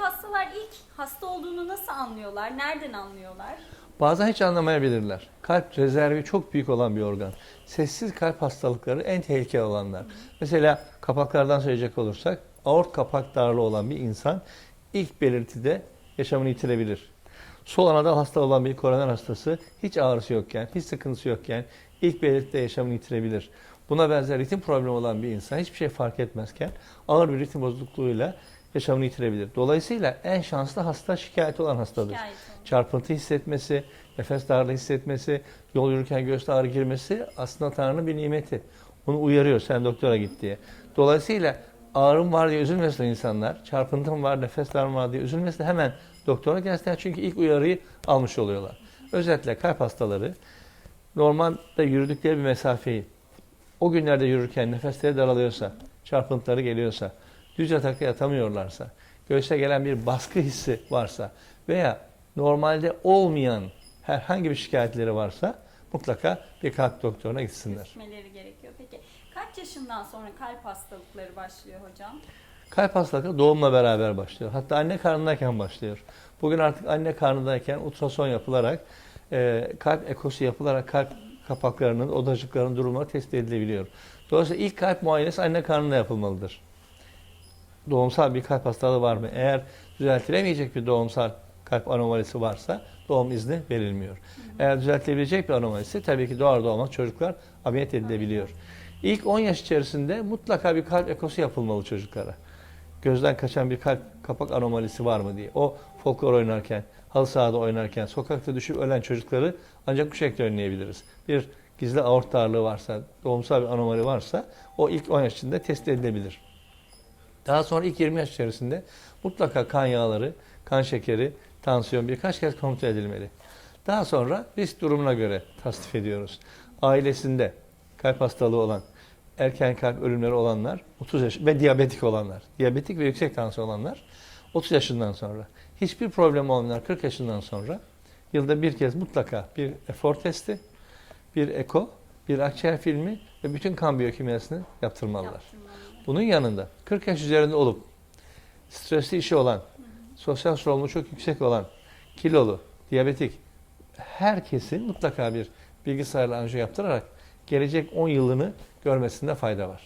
hastalar ilk hasta olduğunu nasıl anlıyorlar? Nereden anlıyorlar? Bazen hiç anlamayabilirler. Kalp rezervi çok büyük olan bir organ. Sessiz kalp hastalıkları en tehlikeli olanlar. Mesela kapaklardan söyleyecek olursak, aort kapak darlığı olan bir insan ilk belirtide yaşamını yitirebilir. Sol anadal hasta olan bir koroner hastası hiç ağrısı yokken, hiç sıkıntısı yokken ilk belirtide yaşamını yitirebilir. Buna benzer ritim problemi olan bir insan hiçbir şey fark etmezken ağır bir ritim bozukluğuyla yaşamını yitirebilir. Dolayısıyla en şanslı hasta şikayet olan hastadır Şikayet çarpıntı hissetmesi, nefes darlığı hissetmesi, yol yürürken göğüste ağrı girmesi aslında Tanrı'nın bir nimeti. Onu uyarıyor sen doktora git diye. Dolayısıyla ağrım var diye üzülmesin insanlar, çarpıntım var, nefes darlığım var diye üzülmesin hemen doktora gelsinler çünkü ilk uyarıyı almış oluyorlar. Özellikle kalp hastaları normalde yürüdükleri bir mesafeyi o günlerde yürürken nefesleri daralıyorsa, çarpıntıları geliyorsa, düz yatakta yatamıyorlarsa, göğüse gelen bir baskı hissi varsa veya normalde olmayan herhangi bir şikayetleri varsa mutlaka bir kalp doktoruna gitsinler. Gitmeleri gerekiyor. Peki kaç yaşından sonra kalp hastalıkları başlıyor hocam? Kalp hastalığı doğumla beraber başlıyor. Hatta anne karnındayken başlıyor. Bugün artık anne karnındayken ultrason yapılarak, e, kalp ekosu yapılarak kalp kapaklarının, odacıklarının durumları tespit edilebiliyor. Dolayısıyla ilk kalp muayenesi anne karnında yapılmalıdır. Doğumsal bir kalp hastalığı var mı? Eğer düzeltilemeyecek bir doğumsal kalp anomalisi varsa doğum izni verilmiyor. Eğer düzeltilebilecek bir anomalisi tabii ki doğar doğmaz çocuklar ameliyat edilebiliyor. İlk 10 yaş içerisinde mutlaka bir kalp ekosu yapılmalı çocuklara. Gözden kaçan bir kalp kapak anomalisi var mı diye. O folklor oynarken, halı sahada oynarken, sokakta düşüp ölen çocukları ancak bu şekilde önleyebiliriz. Bir gizli aort darlığı varsa, doğumsal bir anomali varsa o ilk 10 yaş içinde tespit edilebilir. Daha sonra ilk 20 yaş içerisinde mutlaka kan yağları, kan şekeri, tansiyon birkaç kez kontrol edilmeli. Daha sonra risk durumuna göre tasnif ediyoruz. Ailesinde kalp hastalığı olan, erken kalp ölümleri olanlar, 30 yaş ve diyabetik olanlar, diyabetik ve yüksek tansiyon olanlar 30 yaşından sonra, hiçbir problem olmayanlar 40 yaşından sonra yılda bir kez mutlaka bir efor testi, bir eko, bir akciğer filmi ve bütün kan biyokimyasını yaptırmalılar. Yaptırmalı. Bunun yanında 40 yaş üzerinde olup stresli işi olan, sosyal sorumluluğu çok yüksek olan, kilolu, diyabetik herkesin mutlaka bir bilgisayarla anjiyo yaptırarak gelecek 10 yılını görmesinde fayda var.